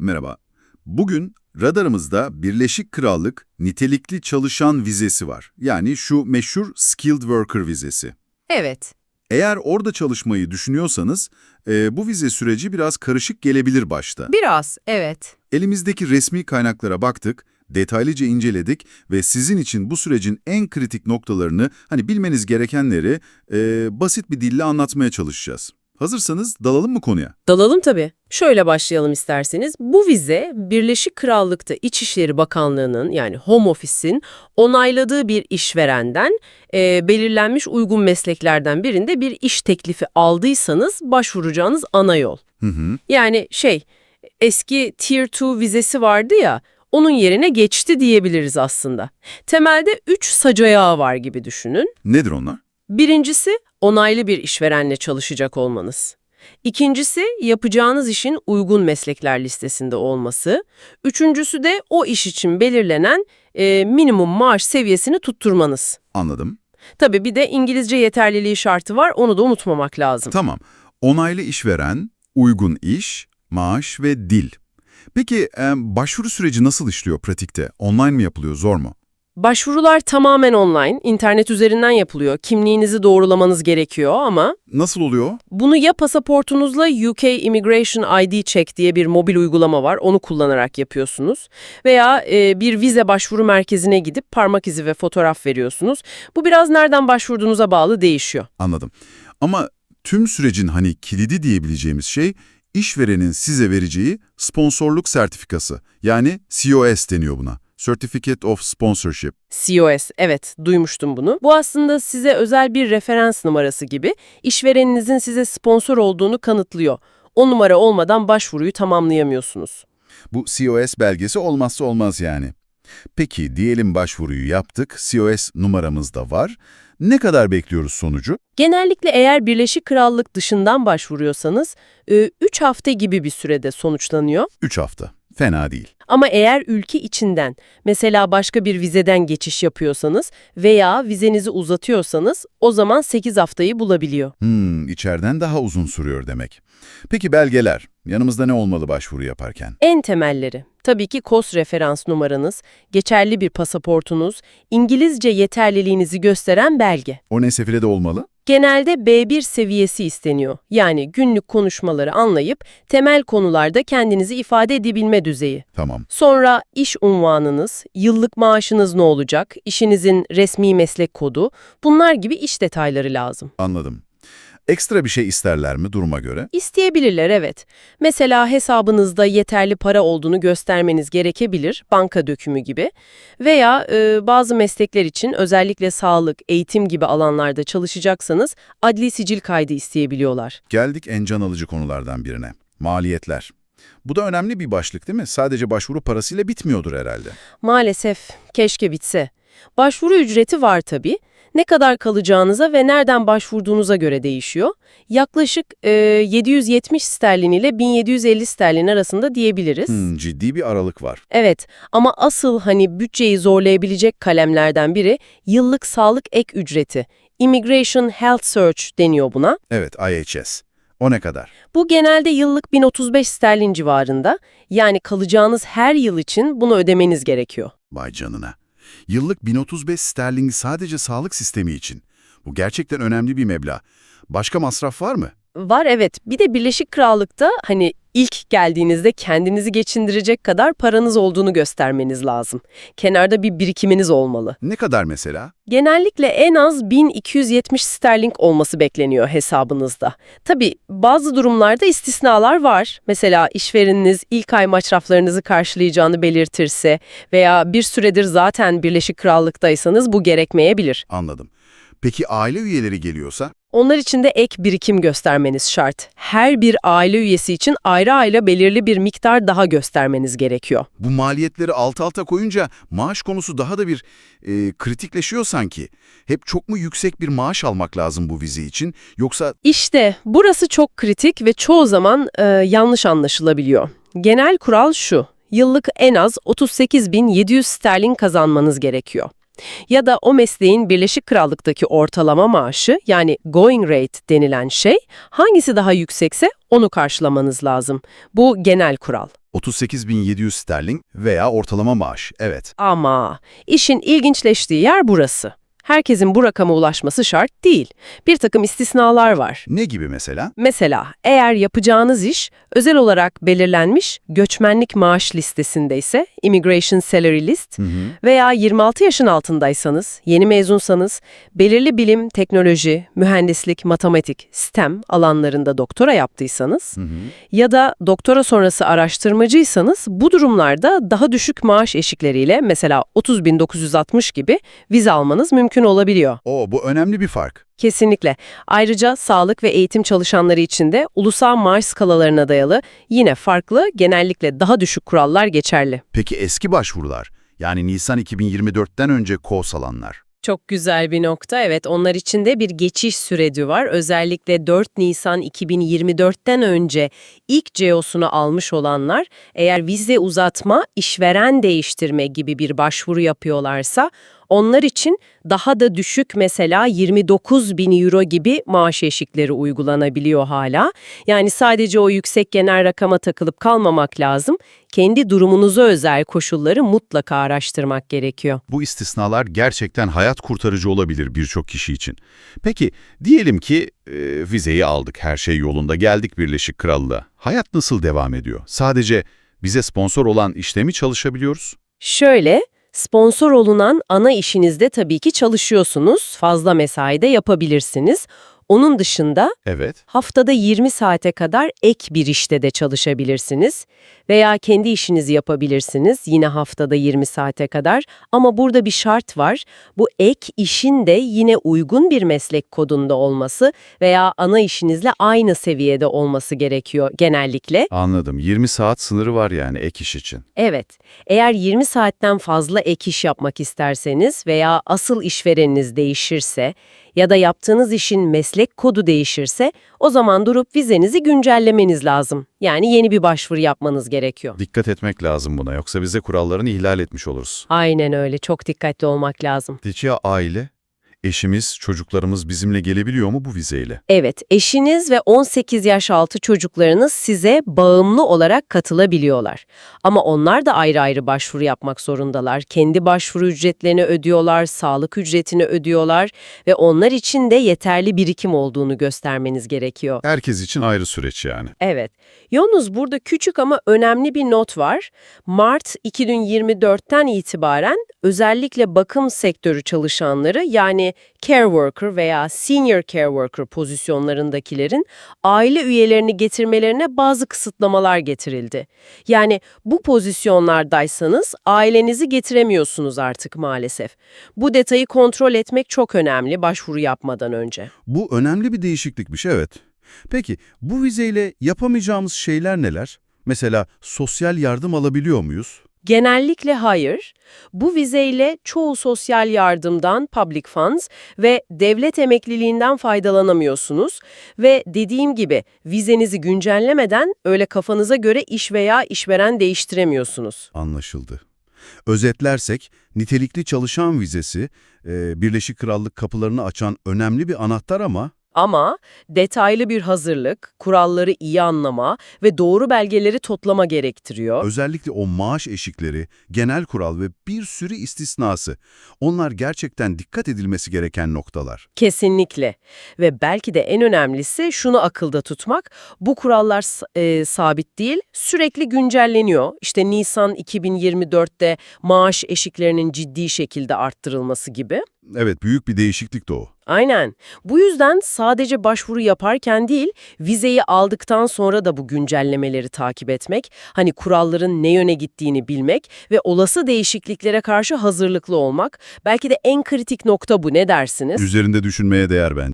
Merhaba. Bugün radarımızda Birleşik Krallık nitelikli çalışan vizesi var. Yani şu meşhur Skilled Worker vizesi. Evet. Eğer orada çalışmayı düşünüyorsanız e, bu vize süreci biraz karışık gelebilir başta. Biraz, evet. Elimizdeki resmi kaynaklara baktık, detaylıca inceledik ve sizin için bu sürecin en kritik noktalarını, hani bilmeniz gerekenleri e, basit bir dille anlatmaya çalışacağız. Hazırsanız dalalım mı konuya? Dalalım tabii. Şöyle başlayalım isterseniz. Bu vize Birleşik Krallık'ta İçişleri Bakanlığı'nın yani Home Office'in onayladığı bir işverenden e, belirlenmiş uygun mesleklerden birinde bir iş teklifi aldıysanız başvuracağınız ana yol. Hı hı. Yani şey eski Tier 2 vizesi vardı ya onun yerine geçti diyebiliriz aslında. Temelde 3 sac ayağı var gibi düşünün. Nedir onlar? Birincisi, onaylı bir işverenle çalışacak olmanız. İkincisi, yapacağınız işin uygun meslekler listesinde olması. Üçüncüsü de o iş için belirlenen e, minimum maaş seviyesini tutturmanız. Anladım. Tabii bir de İngilizce yeterliliği şartı var, onu da unutmamak lazım. Tamam. Onaylı işveren, uygun iş, maaş ve dil. Peki e, başvuru süreci nasıl işliyor pratikte? Online mi yapılıyor, zor mu? Başvurular tamamen online, internet üzerinden yapılıyor. Kimliğinizi doğrulamanız gerekiyor ama Nasıl oluyor? Bunu ya pasaportunuzla UK Immigration ID Check diye bir mobil uygulama var, onu kullanarak yapıyorsunuz. Veya e, bir vize başvuru merkezine gidip parmak izi ve fotoğraf veriyorsunuz. Bu biraz nereden başvurduğunuza bağlı değişiyor. Anladım. Ama tüm sürecin hani kilidi diyebileceğimiz şey işverenin size vereceği sponsorluk sertifikası. Yani COS deniyor buna. Certificate of Sponsorship. COS, evet duymuştum bunu. Bu aslında size özel bir referans numarası gibi işvereninizin size sponsor olduğunu kanıtlıyor. O numara olmadan başvuruyu tamamlayamıyorsunuz. Bu COS belgesi olmazsa olmaz yani. Peki diyelim başvuruyu yaptık, COS numaramız da var. Ne kadar bekliyoruz sonucu? Genellikle eğer Birleşik Krallık dışından başvuruyorsanız 3 hafta gibi bir sürede sonuçlanıyor. 3 hafta. Fena değil. Ama eğer ülke içinden, mesela başka bir vizeden geçiş yapıyorsanız veya vizenizi uzatıyorsanız o zaman 8 haftayı bulabiliyor. Hmm, içeriden daha uzun sürüyor demek. Peki belgeler? Yanımızda ne olmalı başvuru yaparken? En temelleri, tabii ki KOS referans numaranız, geçerli bir pasaportunuz, İngilizce yeterliliğinizi gösteren belge. O ne sefilede olmalı? Genelde B1 seviyesi isteniyor. Yani günlük konuşmaları anlayıp temel konularda kendinizi ifade edebilme düzeyi. Tamam. Sonra iş unvanınız, yıllık maaşınız ne olacak, işinizin resmi meslek kodu, bunlar gibi iş detayları lazım. Anladım. Ekstra bir şey isterler mi duruma göre? İsteyebilirler evet. Mesela hesabınızda yeterli para olduğunu göstermeniz gerekebilir, banka dökümü gibi. Veya e, bazı meslekler için özellikle sağlık, eğitim gibi alanlarda çalışacaksanız adli sicil kaydı isteyebiliyorlar. Geldik en can alıcı konulardan birine. Maliyetler. Bu da önemli bir başlık değil mi? Sadece başvuru parasıyla bitmiyordur herhalde. Maalesef keşke bitse. Başvuru ücreti var tabii. Ne kadar kalacağınıza ve nereden başvurduğunuza göre değişiyor. Yaklaşık e, 770 sterlin ile 1750 sterlin arasında diyebiliriz. Hmm, ciddi bir aralık var. Evet ama asıl hani bütçeyi zorlayabilecek kalemlerden biri yıllık sağlık ek ücreti. Immigration Health Search deniyor buna. Evet, IHS. O ne kadar? Bu genelde yıllık 1035 sterlin civarında. Yani kalacağınız her yıl için bunu ödemeniz gerekiyor. Vay canına. Yıllık 1035 sterlin sadece sağlık sistemi için. Bu gerçekten önemli bir meblağ. Başka masraf var mı? Var evet. Bir de Birleşik Krallık'ta hani ilk geldiğinizde kendinizi geçindirecek kadar paranız olduğunu göstermeniz lazım. Kenarda bir birikiminiz olmalı. Ne kadar mesela? Genellikle en az 1270 sterlin olması bekleniyor hesabınızda. Tabii bazı durumlarda istisnalar var. Mesela işvereniniz ilk ay masraflarınızı karşılayacağını belirtirse veya bir süredir zaten Birleşik Krallık'taysanız bu gerekmeyebilir. Anladım. Peki aile üyeleri geliyorsa? Onlar için de ek birikim göstermeniz şart. Her bir aile üyesi için ayrı ayrı belirli bir miktar daha göstermeniz gerekiyor. Bu maliyetleri alt alta koyunca maaş konusu daha da bir e, kritikleşiyor sanki. Hep çok mu yüksek bir maaş almak lazım bu vize için yoksa İşte burası çok kritik ve çoğu zaman e, yanlış anlaşılabiliyor. Genel kural şu, yıllık en az 38.700 sterlin kazanmanız gerekiyor. Ya da o mesleğin Birleşik Krallık'taki ortalama maaşı yani going rate denilen şey hangisi daha yüksekse onu karşılamanız lazım. Bu genel kural. 38.700 sterlin veya ortalama maaş, evet. Ama işin ilginçleştiği yer burası. Herkesin bu rakama ulaşması şart değil. Bir takım istisnalar var. Ne gibi mesela? Mesela eğer yapacağınız iş özel olarak belirlenmiş göçmenlik maaş listesinde ise Immigration Salary List veya 26 yaşın altındaysanız, yeni mezunsanız, belirli bilim, teknoloji, mühendislik, matematik, STEM alanlarında doktora yaptıysanız ya da doktora sonrası araştırmacıysanız bu durumlarda daha düşük maaş eşikleriyle mesela 30.960 gibi vize almanız mümkün olabiliyor. O bu önemli bir fark. Kesinlikle. Ayrıca sağlık ve eğitim çalışanları için de ulusal maaş skalalarına dayalı yine farklı, genellikle daha düşük kurallar geçerli. Peki eski başvurular, yani Nisan 2024'ten önce KOS alanlar. Çok güzel bir nokta. Evet, onlar için de bir geçiş süreci var. Özellikle 4 Nisan 2024'ten önce ilk CEO'sunu almış olanlar eğer vize uzatma, işveren değiştirme gibi bir başvuru yapıyorlarsa onlar için daha da düşük mesela 29 bin euro gibi maaş eşikleri uygulanabiliyor hala. Yani sadece o yüksek genel rakama takılıp kalmamak lazım. Kendi durumunuza özel koşulları mutlaka araştırmak gerekiyor. Bu istisnalar gerçekten hayat kurtarıcı olabilir birçok kişi için. Peki, diyelim ki e, vizeyi aldık, her şey yolunda, geldik Birleşik Krallığa. Hayat nasıl devam ediyor? Sadece bize sponsor olan işte mi çalışabiliyoruz? Şöyle, sponsor olunan ana işinizde tabii ki çalışıyorsunuz, fazla mesai de yapabilirsiniz. Onun dışında Evet. haftada 20 saate kadar ek bir işte de çalışabilirsiniz veya kendi işinizi yapabilirsiniz yine haftada 20 saate kadar ama burada bir şart var. Bu ek işin de yine uygun bir meslek kodunda olması veya ana işinizle aynı seviyede olması gerekiyor genellikle. Anladım. 20 saat sınırı var yani ek iş için. Evet, eğer 20 saatten fazla ek iş yapmak isterseniz veya asıl işvereniniz değişirse ya da yaptığınız işin meslek kodu değişirse o zaman durup vizenizi güncellemeniz lazım. Yani yeni bir başvuru yapmanız gerekiyor. Dikkat etmek lazım buna yoksa bize kurallarını ihlal etmiş oluruz. Aynen öyle, çok dikkatli olmak lazım. Peki ya aile? Eşimiz, çocuklarımız bizimle gelebiliyor mu bu vizeyle? Evet, eşiniz ve 18 yaş altı çocuklarınız size bağımlı olarak katılabiliyorlar. Ama onlar da ayrı ayrı başvuru yapmak zorundalar. Kendi başvuru ücretlerini ödüyorlar, sağlık ücretini ödüyorlar ve onlar için de yeterli birikim olduğunu göstermeniz gerekiyor. Herkes için ayrı süreç yani. Evet. Yalnız burada küçük ama önemli bir not var. Mart 2024'ten itibaren özellikle bakım sektörü çalışanları yani care worker veya senior care worker pozisyonlarındakilerin aile üyelerini getirmelerine bazı kısıtlamalar getirildi. Yani bu pozisyonlardaysanız ailenizi getiremiyorsunuz artık maalesef. Bu detayı kontrol etmek çok önemli başvuru yapmadan önce. Bu önemli bir değişiklikmiş, evet. Peki, bu vizeyle yapamayacağımız şeyler neler? Mesela sosyal yardım alabiliyor muyuz? Genellikle hayır. Bu vizeyle çoğu sosyal yardımdan, public funds ve devlet emekliliğinden faydalanamıyorsunuz ve dediğim gibi vizenizi güncellemeden öyle kafanıza göre iş veya işveren değiştiremiyorsunuz. Anlaşıldı. Özetlersek, nitelikli çalışan vizesi, Birleşik Krallık kapılarını açan önemli bir anahtar ama Ama detaylı bir hazırlık, kuralları iyi anlama ve doğru belgeleri toplama gerektiriyor. özellikle o maaş eşikleri, genel kural ve bir sürü istisnası, onlar gerçekten dikkat edilmesi gereken noktalar. Kesinlikle. Ve belki de en önemlisi şunu akılda tutmak. Bu kurallar e, sabit değil, sürekli güncelleniyor. İşte Nisan 2024'te maaş eşiklerinin ciddi şekilde arttırılması gibi. Evet, büyük bir değişiklik de o. Aynen. Bu yüzden sadece başvuru yaparken değil, vizeyi aldıktan sonra da bu güncellemeleri takip etmek, hani kuralların ne yöne gittiğini bilmek ve olası değişikliklere karşı hazırlıklı olmak, belki de en kritik nokta bu ne dersiniz? Üzerinde düşünmeye değer bence.